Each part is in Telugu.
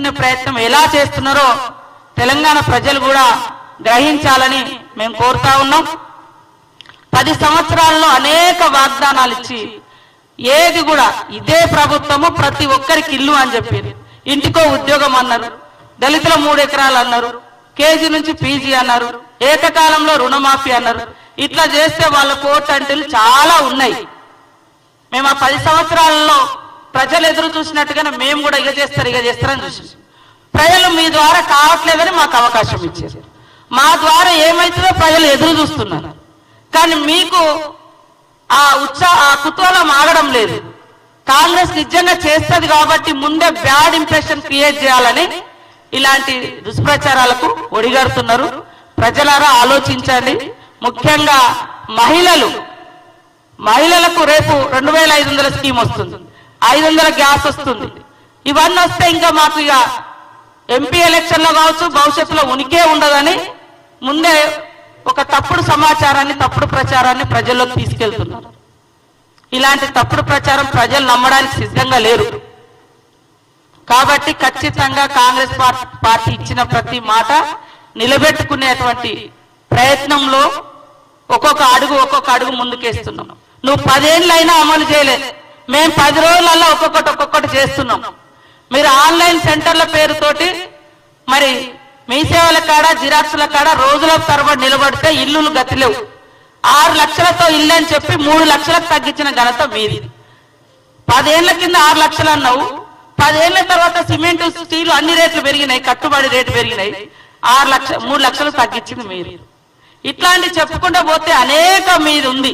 దక్కించుకునే ప్రయత్నం ఎలా చేస్తున్నారో తెలంగాణ ప్రజలు కూడా గ్రహించాలని మేము కోరుతా ఉన్నాం. పది సంవత్సరాల్లో అనేక వాగ్దానాలు ఇచ్చి ఏది కూడా ఇదే ప్రభుత్వము ప్రతి ఒక్కరికి ఇల్లు అని చెప్పారు. ఇంటికో ఉద్యోగం అన్నారు దళితుల మూడు ఎకరాలు అన్నారు కేజీ నుంచి పీజీ అన్నారు ఏకకాలంలో రుణమాఫీ అన్నారు. ఇట్లా చేస్తే వాళ్ళ కోర్టు అంటే చాలా ఉన్నాయి. మేము ఆ పది సంవత్సరాలలో ప్రజలు ఎదురు చూసినట్టుగానే మేము కూడా ఇక చేస్తారు ఇక చేస్తారని చూసి. ప్రజలు మీ ద్వారా కావట్లేదని మాకు అవకాశం ఇచ్చారు. మా ద్వారా ఏమైతుందో ప్రజలు ఎదురు చూస్తున్నారు. కానీ మీకు ఆ ఉత్సాహ ఆ కుతూహలం ఆగడం లేదు. కాంగ్రెస్ నిజంగా చేస్తుంది కాబట్టి ముందే బ్యాడ్ ఇంప్రెషన్ క్రియేట్ చేయాలని ఇలాంటి దుష్ప్రచారాలకు ఒడిగడుతున్నారు. ప్రజలారా ఆలోచించండి. ముఖ్యంగా మహిళలు. మహిళలకు రేపు రెండు వేల ఐదు వందల స్కీమ్ వస్తుంది. ఐదు వందల గ్యాస్ వస్తుంది. ఇవన్నీ వస్తే ఇంకా మాకు ఇక ఎంపీ ఎలక్షన్లో కావచ్చు భవిష్యత్తులో ఉనికే ఉండదని ముందే ఒక తప్పుడు సమాచారాన్ని తప్పుడు ప్రచారాన్ని ప్రజల్లోకి తీసుకెళ్తున్నారు. ఇలాంటి తప్పుడు ప్రచారం ప్రజలు నమ్మడానికి సిద్ధంగా లేరు. కాబట్టి ఖచ్చితంగా కాంగ్రెస్ పార్టీ ఇచ్చిన ప్రతి మాట నిలబెట్టుకునేటువంటి ప్రయత్నంలో ఒక్కొక్క అడుగు ఒక్కొక్క అడుగు ముందుకేస్తున్నాం. నువ్వు పదేళ్ళైనా అమలు చేయలేదు. మేము పది రోజులలో ఒక్కొక్కటి ఒక్కొక్కటి చేస్తున్నాం. మీరు ఆన్లైన్ సెంటర్ల పేరుతోటి మరి మీ సేవల కాడ జిరాక్స్ల కాడ రోజుల తరబడి నిలబడితే ఇల్లులు గతిలేవు. ఆరు లక్షలతో ఇల్లు అని చెప్పి మూడు లక్షలకు తగ్గించిన ఘనత మీది. పదేళ్ళ కింద ఆరు లక్షలు అన్నావు. పదేళ్ళ తర్వాత సిమెంట్ స్టీల్ అన్ని రేట్లు పెరిగినాయి కట్టుబడి రేటు పెరిగినాయి. ఆరు లక్ష మూడు లక్షలు తగ్గించింది మీరు. ఇట్లాంటి చెప్పుకుంటూ పోతే అనేక మీది ఉంది.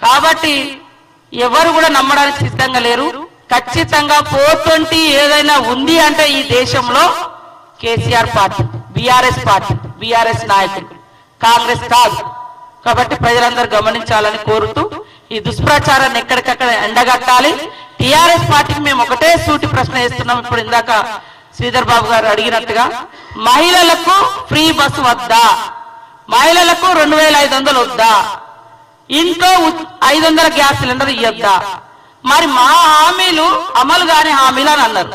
కాబట్టి ఎవరు కూడా నమ్మడానికి సిద్ధంగా లేరు. ఖచ్చితంగా ఫోర్ ట్వంటీ ఏదైనా ఉంది అంటే ఈ దేశంలో KCR party BRS party BRS నాయకులు కాంగ్రెస్ కాదు. కాబట్టి ప్రజలందరూ గమనించాలని కోరుతూ ఈ దుష్ప్రచారాన్ని ఎక్కడికక్కడ ఎండగట్టాలి. టిఆర్ఎస్ పార్టీకి మేము ఒకటే సూటి ప్రశ్న వేస్తున్నాం ఇప్పుడు ఇందాక శ్రీధర్ బాబు గారు అడిగినట్టుగా. మహిళలకు ఫ్రీ బస్సు వద్దా? మహిళలకు రెండు వేల ఐదు వందలు వద్దా? ఇంట్లో ఐదు వందల గ్యాస్ సిలిండర్ ఇవ్వద్దా మరి మా హామీలు అమలు కాని హామీలు అని అన్నారు.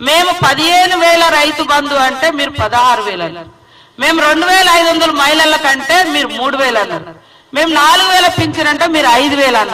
మేము పదిహేను వేల రైతు బంధు అంటే మీరు పదహారు వేలు అన్నారు. మేము రెండు వేల ఐదు వందల మహిళల కంటే మీరు మూడు వేలు అన్నారు. మేము నాలుగు వేల పింఛన్ అంటే మీరు ఐదు వేలు అన్నారు.